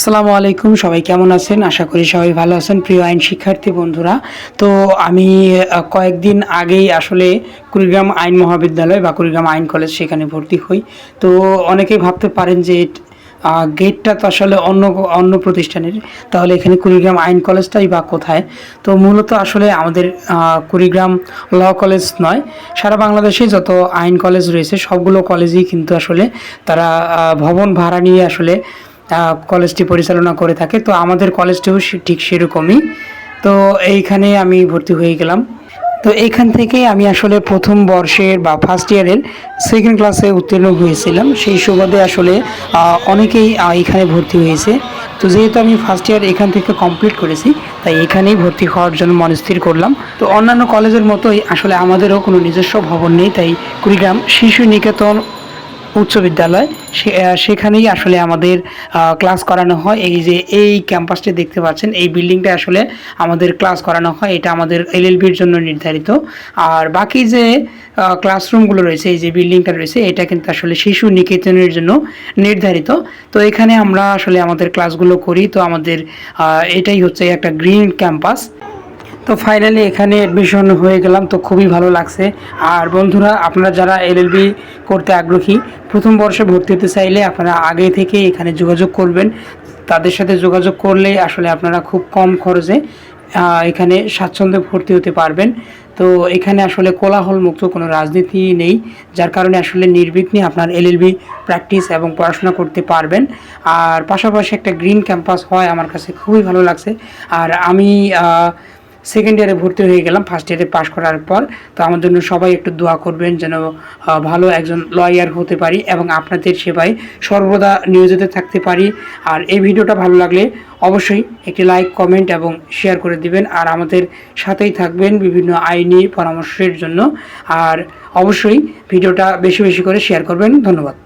আসসালামু আলাইকুম, সবাই কেমন আছেন? আশা করি সবাই ভালো আছেন। প্রিয় আইন শিক্ষার্থী বন্ধুরা, তো আমি কয়েকদিন আগেই আসলে কুড়িগ্রাম আইন মহাবিদ্যালয় বা কুড়িগ্রাম আইন কলেজ সেখানে ভর্তি হই। তো অনেকেই ভাবতে পারেন যে গেটটা তো আসলে অন্য অন্য প্রতিষ্ঠানের। তাহলে এখানে কুড়িগ্রাম আইন কলেজটাই বা কোথায়? তো মূলত আসলে আমাদের কুড়িগ্রাম ল কলেজ নয়, সারা বাংলাদেশে যত আইন কলেজ রয়েছে, সবগুলো কলেজই কিন্তু আসলে তারা ভবন ভাড়া নিয়ে আসলে কলেজটি পরিচালনা করে থাকে। তো আমাদের কলেজটিও ঠিক সেরকমই। তো এইখানে আমি ভর্তি হয়ে গেলাম। তো এইখান থেকে আমি আসলে প্রথম বর্ষের বা ফার্স্ট ইয়ারের সেকেন্ড ক্লাসে উত্তীর্ণ হয়েছিলাম। সেই সুবাদে আসলে অনেকেই এখানে ভর্তি হয়েছে। তো যেহেতু আমি ফার্স্ট ইয়ার এখান থেকে কমপ্লিট করেছি, তাই এখানেই ভর্তি হওয়ার জন্য মনস্থির করলাম। তো অন্যান্য কলেজের মতোই আসলে আমাদেরও কোনো নিজস্ব ভবন নেই, তাই কুড়িগ্রাম শিশু নিকেতন উচ্চ বিদ্যালয় সেখানেই আসলে আমাদের ক্লাস করানো হয়। এই যে, এই ক্যাম্পাসটি দেখতে পাচ্ছেন, এই বিল্ডিংটা আসলে আমাদের ক্লাস করানো হয়। এটা আমাদের এলএলবির জন্য নির্ধারিত। আর বাকি যে ক্লাসরুমগুলো রয়েছে, এই যে বিল্ডিংটা রয়েছে, এটা কিন্তু আসলে শিশু নিকেতনের জন্য নির্ধারিত। তো এখানে আমরা আসলে আমাদের ক্লাসগুলো করি। তো আমাদের এটাই হচ্ছে একটা গ্রিন ক্যাম্পাস তো ফাইনালি এখানে অ্যাডমিশন হয়ে গেলাম, তো খুবই ভালো লাগছে। আর বন্ধুরা, আপনারা যারা এলএলবি করতে আগ্রহী, প্রথম বর্ষে ভর্তি হতে চাইলে আপনারা আগে থেকে এখানে যোগাযোগ করবেন। তাদের সাথে যোগাযোগ করলে আসলে আপনারা খুব কম খরচে এখানে স্বাচ্ছন্দ্যে ভর্তি হতে পারবেন। তো এখানে আসলে কোলাহল মুক্ত কোনো রাজনীতি নেই, যার কারণে আসলে নির্বিঘ্নে আপনার এলএলবি প্র্যাকটিস এবং পড়াশোনা করতে পারবেন। আর পাশাপাশি একটা গ্রিন ক্যাম্পাস হয়, আমার কাছে খুবই ভালো লাগছে। আর আমি সেকেন্ড ইয়ারে ভর্তি হয়ে গেলাম ফার্স্ট ইয়ারে পাশ করার পর, তো আমার জন্য সবাই একটু দোয়া করবেন যেন ভালো একজন লয়ার হতে পারি এবং আপনাদের সেবায় সর্বদা নিয়োজিত থাকতে পারি। আর এই ভিডিওটা ভালো লাগলে অবশ্যই একটি লাইক কমেন্ট এবং শেয়ার করে দিবেন। আর আমাদের সাথেই থাকবেন বিভিন্ন আইনি পরামর্শের জন্য। আর অবশ্যই ভিডিওটা বেশি বেশি করে শেয়ার করবেন। ধন্যবাদ।